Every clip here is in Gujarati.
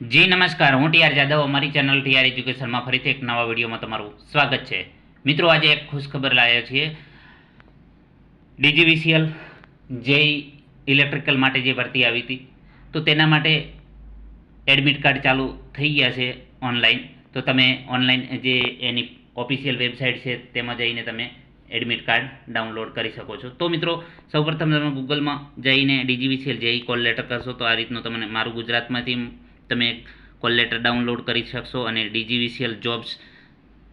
જી, નમસ્કાર. હું ટીઆર જાદવ. અમારી ચેનલ ટીઆર એજ્યુકેશનમાં ફરીથી એક નવા વિડીયોમાં તમારું સ્વાગત છે. મિત્રો, આજે એક ખુશખબર લાવ્યા છીએ. ડીજીવીસીએલ જે ઇલેક્ટ્રિકલ માટે જે ભરતી આવી હતી, તો તેના માટે એડમિટ કાર્ડ ચાલુ થઈ ગયા છે ઓનલાઈન. તો તમે ઓનલાઈન જે એની ઓફિશિયલ વેબસાઇટ છે, તેમાં જઈને તમે એડમિટ કાર્ડ ડાઉનલોડ કરી શકો છો. તો મિત્રો, સૌપ્રથમ તમે ગૂગલમાં જઈને ડીજીવીસીએલ જે કોલ લેટર કરશો, તો આ રીતનું તમને મારું ગુજરાતમાંથી તમે કોલ લેટર ડાઉનલોડ કરી શકશો અને ડીજીવીસીએલ જોબ્સ,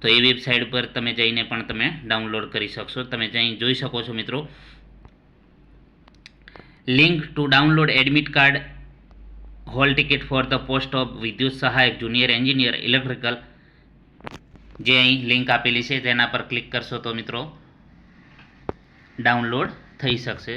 તો એ વેબસાઇટ પર તમે જઈને પણ તમે ડાઉનલોડ કરી શકશો. તમે જઈ જોઈ શકો છો મિત્રો. Link to download admit card, hall ticket for the post of Vidyut Sahayak junior engineer electrical, જે અહીં લિંક આપેલી છે, તેના પર ક્લિક કરશો તો મિત્રો ડાઉનલોડ થઈ શકશે.